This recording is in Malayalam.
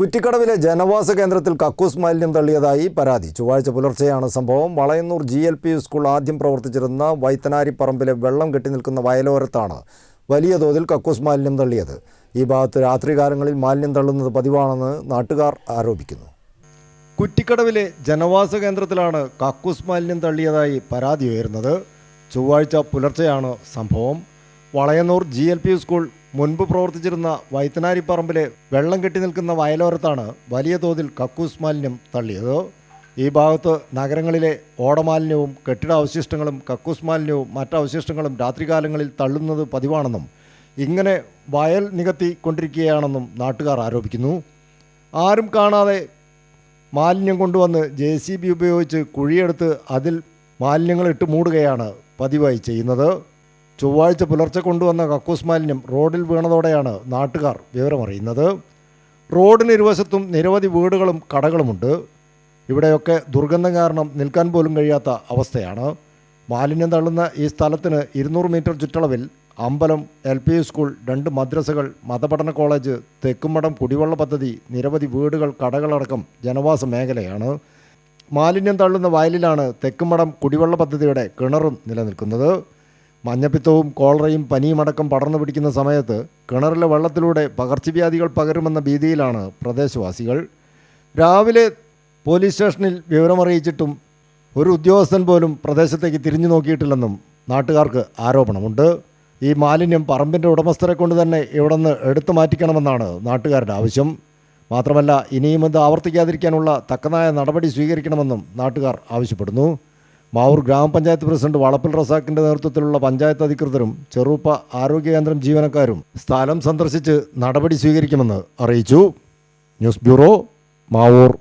കുറ്റിക്കടവിലെ ജനവാസ കേന്ദ്രത്തിൽ കക്കൂസ് മാലിന്യം തള്ളിയതായി പരാതി. ചൊവ്വാഴ്ച പുലർച്ചെയാണ് സംഭവം. Valayannur G L P school ആദ്യം പ്രവർത്തിച്ചിരുന്ന വൈത്തനാരിപ്പറമ്പിലെ വെള്ളം കെട്ടി നിൽക്കുന്ന വയലോരത്താണ് വലിയ തോതിൽ കക്കൂസ് മാലിന്യം തള്ളിയത്. ഈ ഭാഗത്ത് രാത്രികാലങ്ങളിൽ മാലിന്യം തള്ളുന്നത് പതിവാണെന്ന് നാട്ടുകാർ ആരോപിക്കുന്നു. കുറ്റിക്കടവിലെ ജനവാസ കേന്ദ്രത്തിലാണ് കക്കൂസ് മാലിന്യം തള്ളിയതായി പരാതി ഉയരുന്നത്. ചൊവ്വാഴ്ച പുലർച്ചെയാണ് സംഭവം. വളയന്നൂർ ജി സ്കൂൾ മുൻപ് പ്രവർത്തിച്ചിരുന്ന വൈത്തനാരിപ്പറമ്പിലെ വെള്ളം കെട്ടി നിൽക്കുന്ന വയലോരത്താണ് വലിയ തോതിൽ കക്കൂസ് മാലിന്യം തള്ളിയത്. ഈ ഭാഗത്ത് നഗരങ്ങളിലെ ഓടമാലിന്യവും കെട്ടിടാവശിഷ്ടങ്ങളും കക്കൂസ് മാലിന്യവും മറ്റു അവശിഷ്ടങ്ങളും രാത്രികാലങ്ങളിൽ തള്ളുന്നത് പതിവാണെന്നും ഇങ്ങനെ വയൽ നികത്തി കൊണ്ടിരിക്കുകയാണെന്നും നാട്ടുകാർ ആരോപിക്കുന്നു. ആരും കാണാതെ മാലിന്യം കൊണ്ടുവന്ന് ജെ സി ബി ഉപയോഗിച്ച് കുഴിയെടുത്ത് അതിൽ മാലിന്യങ്ങൾ ഇട്ട് മൂടുകയാണ് പതിവായി ചെയ്യുന്നത്. ചൊവ്വാഴ്ച പുലർച്ചെ കൊണ്ടുവന്ന കക്കൂസ് മാലിന്യം റോഡിൽ വീണതോടെയാണ് നാട്ടുകാർ വിവരമറിയുന്നത്. റോഡിന് ഇരുവശത്തും നിരവധി വീടുകളും കടകളുമുണ്ട്. ഇവിടെയൊക്കെ ദുർഗന്ധം കാരണം നിൽക്കാൻ പോലും കഴിയാത്ത അവസ്ഥയാണ്. മാലിന്യം തള്ളുന്ന ഈ സ്ഥലത്തിന് ഇരുന്നൂറ് മീറ്റർ ചുറ്റളവിൽ അമ്പലം എൽ പി സ്കൂൾ രണ്ട് മദ്രസകൾ മതപഠന കോളേജ് തെക്കുമടം കുടിവെള്ള പദ്ധതി നിരവധി വീടുകൾ കടകളടക്കം ജനവാസ മേഖലയാണ്. മാലിന്യം തള്ളുന്ന വയലിലാണ് തെക്കുമടം കുടിവെള്ള പദ്ധതിയുടെ കിണറും നിലനിൽക്കുന്നത്. മഞ്ഞപ്പിത്തവും കോളറയും പനിയുമടക്കം പടർന്നു പിടിക്കുന്ന സമയത്ത് കിണറിലെ വെള്ളത്തിലൂടെ പകർച്ചവ്യാധികൾ പകരുമെന്ന ഭീതിയിലാണ് പ്രദേശവാസികൾ. രാവിലെ പോലീസ് സ്റ്റേഷനിൽ വിവരമറിയിച്ചിട്ടും ഒരു ഉദ്യോഗസ്ഥൻ പോലും പ്രദേശത്തേക്ക് തിരിഞ്ഞു നോക്കിയിട്ടില്ലെന്നും നാട്ടുകാർക്ക് ആരോപണമുണ്ട്. ഈ മാലിന്യം പറമ്പിന്റെ ഉടമസ്ഥരെ കൊണ്ട് തന്നെ ഇവിടെ നിന്ന് എടുത്തു മാറ്റിക്കണമെന്നാണ് നാട്ടുകാരുടെ ആവശ്യം. മാത്രമല്ല ഇനിയും ഇത് ആവർത്തിക്കാതിരിക്കാനുള്ള തക്കതായ നടപടി സ്വീകരിക്കണമെന്നും നാട്ടുകാർ ആവശ്യപ്പെടുന്നു. മാവൂർ ഗ്രാമപഞ്ചായത്ത് പ്രസിഡന്റ് വളപ്പിൽ റസാക്കിന്റെ നേതൃത്വത്തിലുള്ള പഞ്ചായത്ത് അധികൃതരും ചെറുപ്പ ആരോഗ്യ കേന്ദ്രം ജീവനക്കാരും സ്ഥലം സന്ദർശിച്ച് നടപടി സ്വീകരിക്കുമെന്ന് അറിയിച്ചു. News bureau Mavoor.